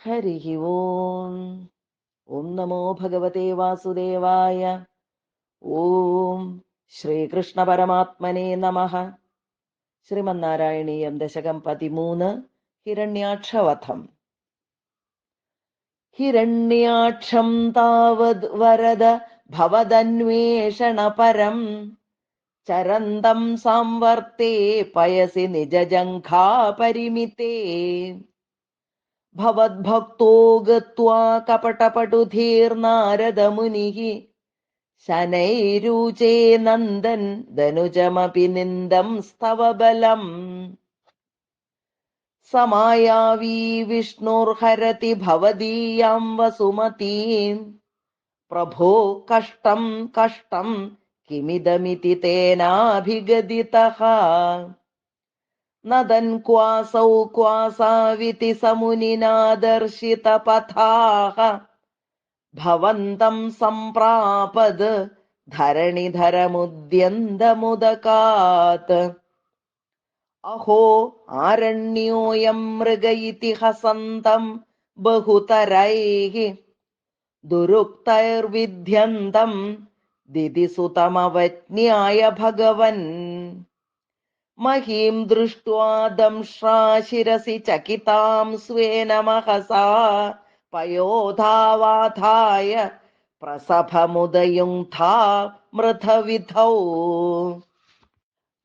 ഹരി ഓം ഓം നമോ ഭഗവതേ വാസുദേവായ ഓം ശ്രീകൃഷ്ണ പരമാത്മനെ നമ ശ്രീമന്നാരായണീയം ദശകം പതിമൂന്ന് ഹിരണ്യാക്ഷവധം ഹിരണ്യാക്ഷം താവത് വരദ ഭവദന്വേഷണപരം ചരന്തം സംവർത്തേ പയസി നിജജംഘാ ഭവദ്ഭക്തോ ഗത്വാ കപടപടുധീർനാരദമുനിः ശനൈരൂചേ നന്ദൻ ധനുജമപി നിന്ദം സ്തവ ബലം സമായാവീ വിഷ്ണുർഹരതി ഭവദീയാം വസുമതീം പ്രഭോ കഷ്ടം കഷ്ടം കിമിദമിതി തേനാഭിഗദിതഃ നദൻ ക്വാസൗ ക്വാസാവിതി സമുനിനാദർശിത പഥാഹ ഭവന്തം സംപ്രാപത് ധരണിധരമുദ്യന്തമുദകാത്. അഹോ ആരണ്യോയം മൃഗ ഇതി ഹസന്തം ബഹുതരൈः ദുരുക്തൈർവിദ്യന്തം ദിദിസുതമവജ്ഞായ ഭഗവൻ. മഹീം ദൃഷ്ട്വാ ദംഷ്ട്രാ ശിരസി ചകിതാം സ്വേന മഹസാ. പയോധാവാധായ പ്രസഭമുദയുങ്ധാ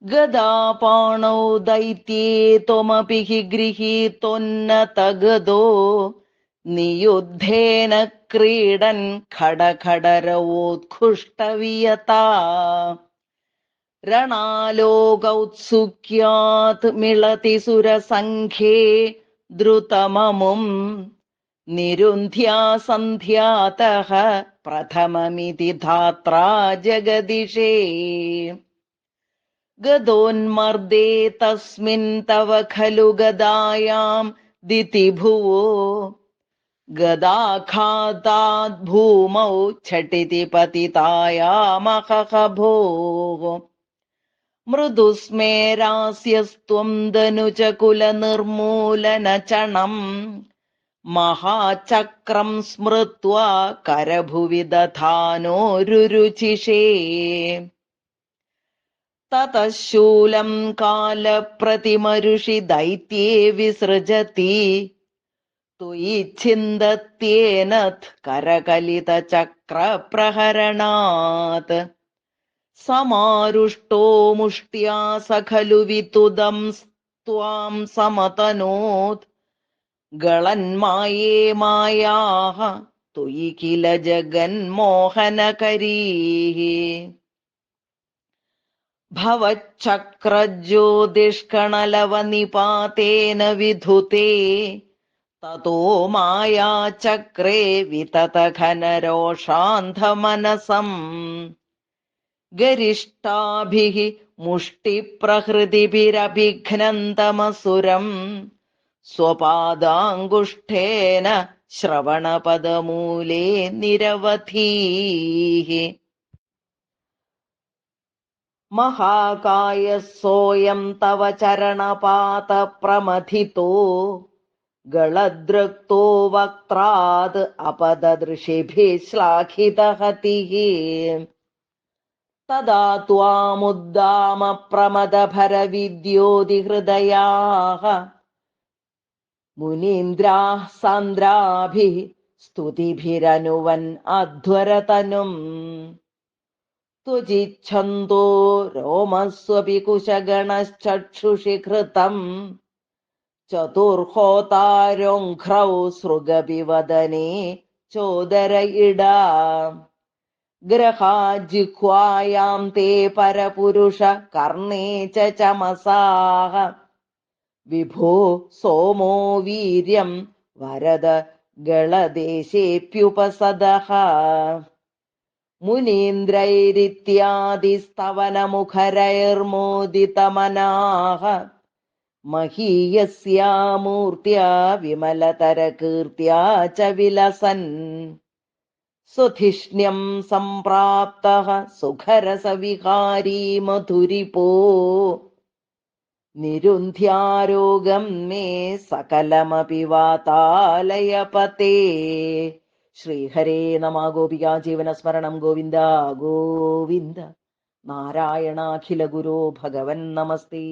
गदापाणौ दैत्ये ത്വമപി ഹി ഗൃഹീത്വന്നതഗതോ നിയുദ്ധേന ക്രീഡൻ ഖടഖടരവോത്ഖുഷ്ടവിയതാ രണാലോകൗത്സുക്യാത് മിളതി സുരസംഖ്യേ ദ്രുതമമും നിരുന്ധ്യാ സന്ധ്യാതഃ പ്രഥമമിതി ധാത്രാ ജഗദിഷേ. ഗതോന്മർദേ തസ്മിൻ തവ ഖലു ഗദായാം ദിതിഭുവോ. ഗദാഘാതാത് ഭൂമൗ ഛട്ടിതി പതിതായാമഹ മൃദുസ്മേരാസ്യസ്ത്വം ധനുജകുലനിർമൂലനചണം മഹാചക്രം സ്മൃത്വ കരഭുവി ദധാനോരുരുചിഷേ തതശൂലം കാലപ്രതിമരുഷി ദൈത്യേ വിസൃജതി. തുയിച്ഛിന്തത്യേനത് കരകലിതചക്രപ്രഹരണാത്. സമാരുഷ്ടോ മുഷ്ട്യാ സഖലു വിതുദം സ്ത്വാം സമതനോത് ഗളന്മായേ മായാഹ തുയി കില ജഗന്മോഹനകരീः ഭവച്ചക്രജ്യോതിഷ്കണലവനിപാതേന വിധുതേ തതോ മായാചക്രേ വിതതഘനരോഷാന്ധമനസം ഗരിഷ്ഠാഭിः മുഷ്ടിപ്രഹൃതിഭിരഭിഘ്നന്തമസുരം സ്വപാദാങ്കുഷ്ഠേന ശ്രവണപദമൂലേ നിരവധീः മഹാകായ സോയം തവ ചരണപാതപ്രമഥിതോ ഗളദ്രക്തോ വക്ത്രാത് അപദദൃശിഭിः ശ്ലാഘിതഹതിः तदा त्वामुद्दामप्रमदभरविद्योतिहृदयाः मुनीन्द्राः सान्द्राभिः स्तुतिभिरनुवन् अध्वरतनुम् त्वजिच्छन्तो रोमस्वपि कुशगणश्चक्षुषि कृतम् चतुर्होतारोङ्घ्रौ सृगपिवदने चोदर इडा ഗ്രഹാജിഹ്വായാം തേ പരപുരുഷ കർണേ ച ചമസാഹ. വിഭോ സോമോ വീര്യം വരദ ഗളദേശേപ്യുപസദഃ മുനീന്ദ്രൈരിത്യാദിസ്തവനമുഖരൈർമോദിതമനാഹ. മഹീയസ്യാ മൂർത്തിയാ വിമലതരകീർത്തിയാ ച വിലസൻ. सुधिष्ण्यं सम्प्राप्तः सुखरसविहारी मधुरिपो നിരുന്ധ്യാരോഗം മേ സകലമപി വാതാലയപതേ ശ്രീഹരേ നമ ഗോപികാ ജീവനസ്മരണം ഗോവിന്ദ ഗോവിന്ദ നാരായണാഖില ഗുരോ ഭഗവൻ നമസ്തേ